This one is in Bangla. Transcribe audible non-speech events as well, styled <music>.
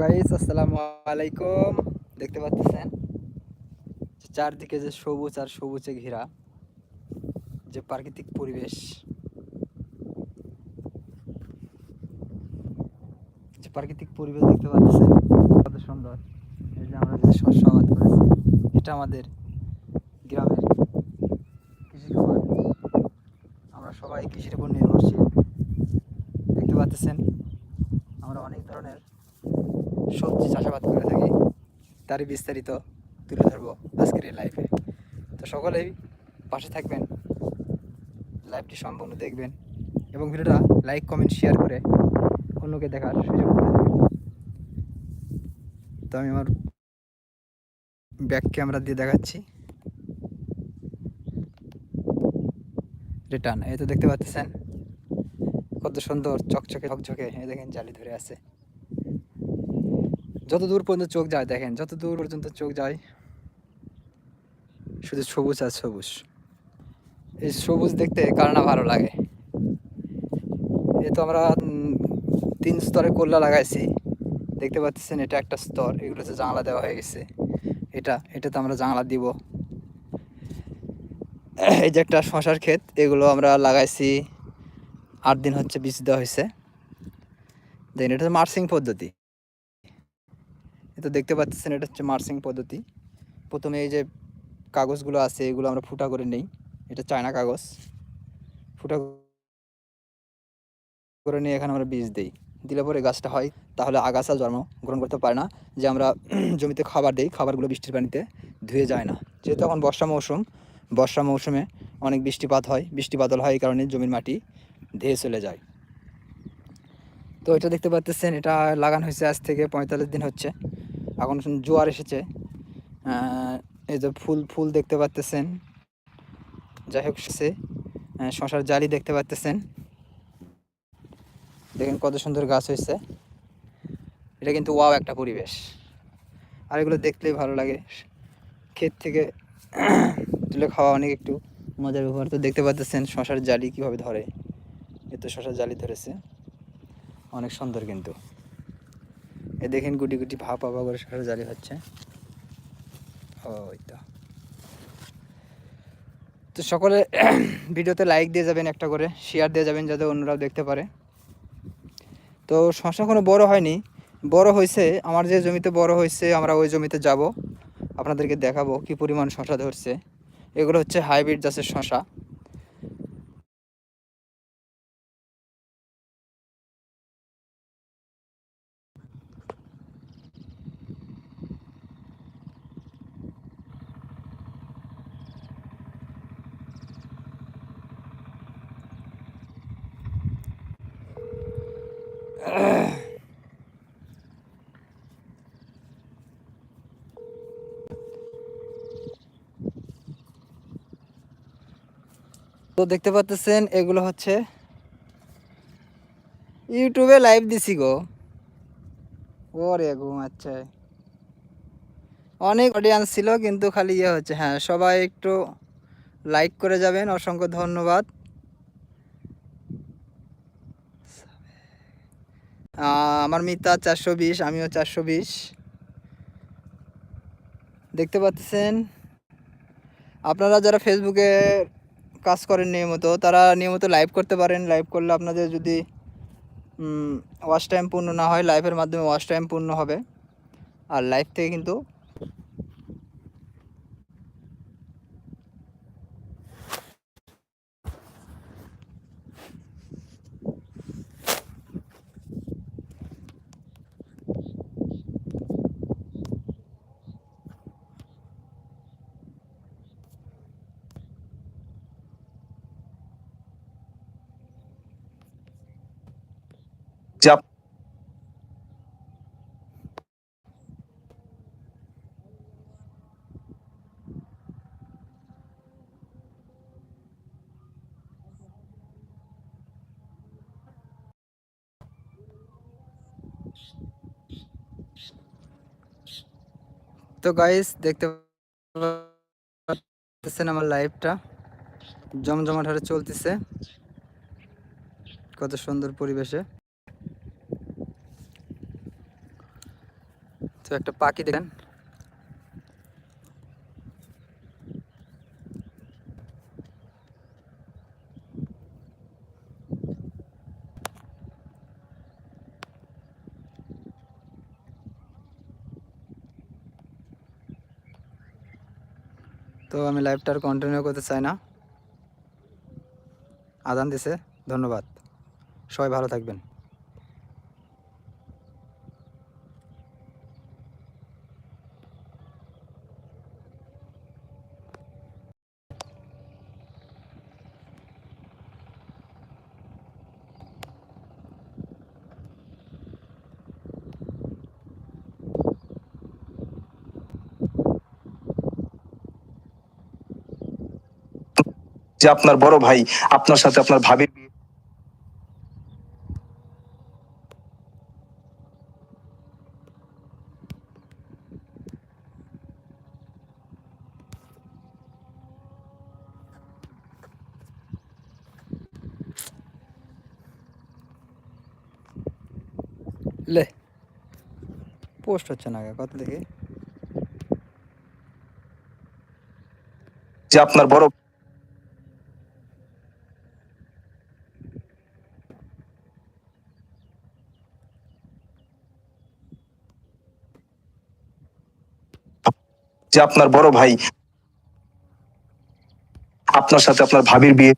গাইস আসসালামু আলাইকুম। দেখতে পাচ্ছেন? চারদিকে যে সবুজ আর সবুজে ঘেরা, যে প্রাকৃতিক পরিবেশ, যে প্রাকৃতিক পরিবেশ দেখতে পাচ্ছেন, কত সুন্দর। এই যে আমরা যে শস্য আবাদ করেছি, এটা আমাদের গ্রামের কৃষি আমরা সবাই কৃষির উপর নির্ভরশীল। দেখতে পাচ্ছেন, আমরা অনেক ধরনের সবজি চাষাবাদ করে থাকি, তারই বিস্তারিত তুলে ধরবো আজকের এই লাইফে তো সকলেই পাশে থাকবেন লাইভটি সম্পূর্ণ দেখবেন এবং ভিডিওটা লাইক কমেন্ট শেয়ার করে অন্যকে দেখার সুযোগ করে দেবেন। তো আমি আমার ব্যাক ক্যামেরা দিয়ে দেখাচ্ছি। রিটার্ন এই তো দেখতে পাচ্ছেন। কত সুন্দর চকচকে, ঝকঝকে, এই দেখেন জালি ধরে আছে। যত দূর পর্যন্ত চোখ যায়, দেখেন যত দূর পর্যন্ত চোখ যায়, শুধু সবুজ আর সবুজ। এই সবুজ দেখতে কার না ভালো লাগে? এ তো আমরা তিন স্তরে কল্লা লাগাইছি। দেখতে পাচ্ছেন, এটা একটা স্তর, এগুলো হচ্ছে জানলা দেওয়া হয়ে গেছে। এটা এটাতে আমরা জানলা দিব। এই যে একটা শশার ক্ষেত, এগুলো আমরা লাগাইছি, আট দিন হচ্ছে বীজ দেওয়া হয়েছে। দেন এটা মার্সিং পদ্ধতি। এটা দেখতে পাচ্ছেন, এটা হচ্ছে মার্সিং পদ্ধতি। প্রথমে এই যে কাগজগুলো আছে, এগুলো আমরা ফুটা করে নেই। এটা চায়না কাগজ। ফুটা করে নিয়ে এখানে আমরা বীজ দিই। দিলে পরে গাছটা হয়, তাহলে আগাছা জন্ম গ্রহণ করতে পারে না। যে আমরা <clears throat> জমিতে খাবার দিই, খাবারগুলো বৃষ্টির পানিতে ধুয়ে যায় না। যেহেতু এখন বর্ষা মৌসুম, বর্ষা মৌসুমে অনেক বৃষ্টিপাত হয়। বৃষ্টিপাতল হয় এই কারণে জমির মাটি ধেয়ে চলে যায়। তো এটা দেখতে পাচ্ছেন, এটা লাগানো হয়েছে আজ থেকে পঁয়তাল্লিশ দিন হচ্ছে। এখন জোয়ার এসেছে। এই যে ফুল ফুল দেখতে পাচ্তেছেন যাই হোক, সে শশার জালি দেখতে পাচ্তেছেন দেখেন কত সুন্দর গাছ হয়েছে। এটা কিন্তু ওয়াও একটা পরিবেশ। আর এগুলো দেখলেই ভালো লাগে। ক্ষেত থেকে <clears throat> তুলে খাওয়া অনেক একটু মজার ব্যাপার। তো দেখতে পাচ্তেছেন শশার জালি কীভাবে ধরে। এ তো শশার জালি ধরেছে। অনেক সুন্দর কিন্তু। এ দেখেন গুটি গুটি ভাপ ভাপা করে শশার জালি হচ্ছে। ওই তো। তো সকলে <clears throat> ভিডিওতে লাইক দিয়ে যাবেন একটা করে শেয়ার দিয়ে যাবেন যাতে অন্যরাও দেখতে পারে। তো শশা কোনো বড় হয়নি। বড় হয়েছে, আমার যে জমিতে বড় হয়েছে, আমরা ওই জমিতে যাব। আপনাদেরকে দেখাবো কি পরিমাণ শশা ধরছে। এগুলো হচ্ছে হাইব্রিড জাতের শশা। তো দেখতে পাচ্ছেন এগুলো হচ্ছে ইউটিউবে লাইভ দিছি গো। ওরে ঘুম আচ্ছা। অনেক অডিয়েন্স ছিল, কিন্তু খালি ইয়ে হচ্ছে হ্যাঁ সবাই একটু লাইক করে যাবেন। অসংখ্য ধন্যবাদ। আমার মিতা চারশো বিশ, আমিও চারশো বিশ। দেখতে পাচ্ছেন? আপনারা যারা ফেসবুকে কাজ করেন নিয়মিত, তারা নিয়মিত লাইভ করতে পারেন। লাইভ করলে আপনাদের যদি ওয়াশ টাইম পূর্ণ না হয় লাইভের মাধ্যমে ওয়াশ টাইম পূর্ণ হবে। আর লাইভ থেকে কিন্তু তো গাইস দেখতে পাচ্ছেন আমার লাইভটা জমজমাট হারে চলতেছে। কত সুন্দর পরিবেশে। তো একটা পাখি দেখেন। তো আমি লাইভটা আর কন্টিনিউ করতে চাই না। আদান দিছে, ধন্যবাদ। সবাই ভালো থাকবেন। যে আপনার বড় ভাই আপনার সাথে আপনার বিয়ে লে। পোস্ট হচ্ছে না কত দেখি? যে আপনার বড় যে আপনার বড় ভাই আপনার সাথে আপনার ভাবির বিয়ে